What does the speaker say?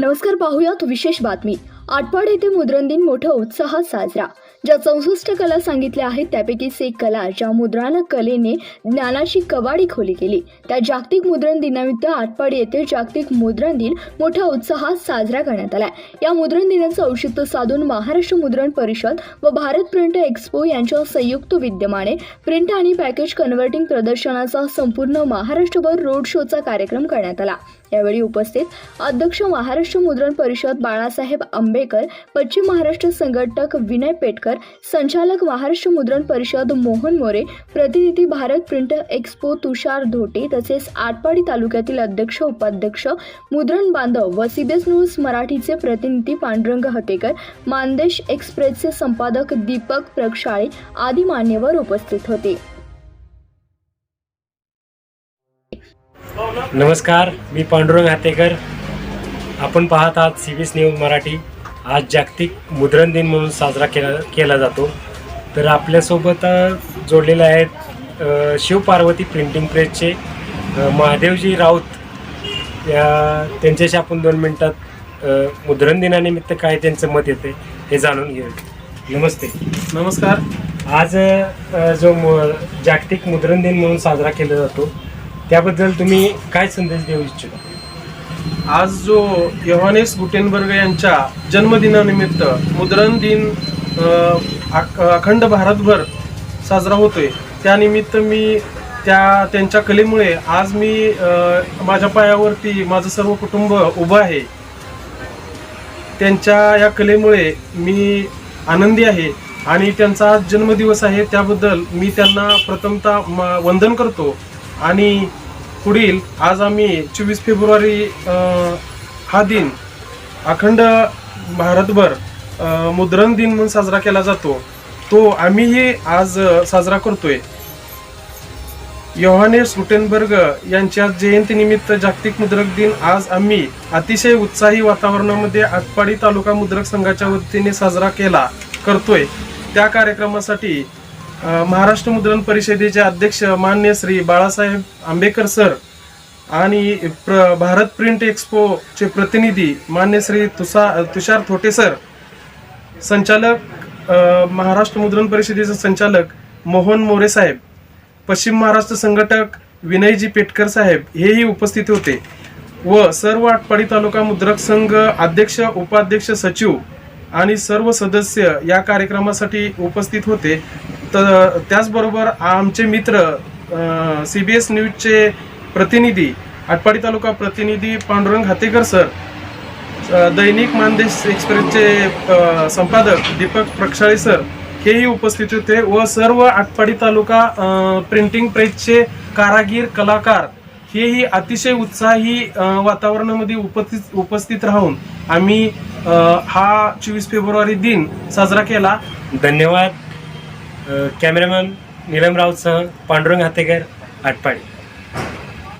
नमस्कार पाहूयात विशेष बातमी. आटपाड येथे मुद्रण दिन मोठ्या उत्साहात साजरा. ज्या चौसष्ट कला सांगितल्या आहेत त्यापैकीच एक कला ज्या मुद्रण कलेने ज्ञानाची कवाडी खोली केली. त्या जागतिक मुद्रण दिनानिमित्त आठपाड येथे जागतिक मुद्रण दिन मोठ्या उत्साहात साजरा करण्यात आला या मुद्रण दिनाचं औचित्य साधून महाराष्ट्र मुद्रण परिषद व भारत प्रिंट एक्स्पो यांच्या संयुक्त विद्यमाने प्रिंट आणि पॅकेज कन्व्हर्टिंग प्रदर्शनाचा संपूर्ण महाराष्ट्रभर रोड शोचा कार्यक्रम करण्यात आला. यावेळी उपस्थित अध्यक्ष महाराष्ट्र मुद्रण परिषद बाळासाहेब आंबेकर पश्चिम महाराष्ट्र संघटक विनय पेटकर संचालक महाराष्ट्र मुद्रण परिषद मोहन मोरे प्रतिनिधी भारत प्रिंट एक्सपो तुषार धोटे तसेच आटपाडी तालुक्यातील अध्यक्ष उपाध्यक्ष मुद्रण बांधव व सीबीएस न्यूज मराठीचे प्रतिनिधी पांडुरंग हतेकर मानदेश एक्सप्रेसचे संपादक दीपक प्रक्षाळे आदी मान्यवर उपस्थित होते. नमस्कार मी पांडुरंग हातेकर. आपण पाहत आहात C B S news Marathi. आज जागतिक मुद्रण दिन म्हणून साजरा केला केला जातो. तर आपल्यासोबत जोडलेले आहेत शिवपार्वती प्रिंटिंग प्रेसचे महादेवजी राऊत. या त्यांच्याशी आपण दोन मिनटात मुद्रण दिनानिमित्त काय त्यांचं मत येते हे जाणून घेऊ नमस्ते. नमस्कार. आज जो मु- जागतिक मुद्रण दिन म्हणून साजरा केला जातो त्याबद्दल तुम्ही काय संदेश देऊ इच्छिता? आज जो योहानेस गुटेनबर्ग यांच्या जन्मदिनानिमित्त मुद्रण दिन अख- अखंड भारतभर साजरा होतोय त्यानिमित्त मी त्या त्यांच्या कलेमुळे आज मी माझ्या पायावरती माझं सर्व कुटुंब उभं आहे. त्यांच्या या कलेमुळे मी आनंदी आहे आणि त्यांचा आज जन्मदिवस आहे त्याबद्दल मी त्यांना प्रथमतः म- वंदन करतो. आणि पुढील आज आम्ही चोवीस फेब्रुवारी हा दिन अखंड भारतभर मुद्रण दिन म्हणून साजरा केला जातो. तो आम्हीही आज साजरा करतोय. योहानेस रुटेनबर्ग यांच्या जयंतीनिमित्त जागतिक मुद्रक दिन आज आम्ही अतिशय उत्साही वातावरणामध्ये आटपाडी तालुका मुद्रक संघाच्या वतीने साजरा केला करतोय. त्या कार्यक्रमासाठी महाराष्ट्र मुद्रण परिषदेचे अध्यक्ष मान्य श्री बाळासाहेब आंबेकर सर आणि प्र भारत प्रिंट एक्स्पोचे प्रतिनिधी मान्य श्री तुषा तुषार थोटे सर संचालक महाराष्ट्र मुद्रण परिषदेचे संचालक मोहन मोरे साहेब पश्चिम महाराष्ट्र संघटक विनयजी पेटकर साहेब हेही उपस्थित होते व सर्व आटपाडी तालुका मुद्रक संघ अध्यक्ष उपाध्यक्ष सचिव आणि सर्व सदस्य या कार्यक्रमासाठी उपस्थित होते. तर त्याचबरोबर आमचे मित्र सी बी एस न्यूजचे प्रतिनिधी आटपाडी तालुका प्रतिनिधी पांडुरंग हातेकर सर दैनिक मानदेश एक्सप्रेसचे संपादक दीपक प्रक्षाळे सर हेही उपस्थित होते व सर्व आटपाडी तालुका प्रिंटिंग प्रेसचे कारागीर कलाकार हेही अतिशय उत्साही वातावरणामध्ये उपस्थित उपस्थित राहून आम्ही हा चोवीस फेब्रुवारी दिन साजरा केला. धन्यवाद. कॅमेरामॅन नीलम राऊतसह पांडुरंग हातेकर आटपाडी.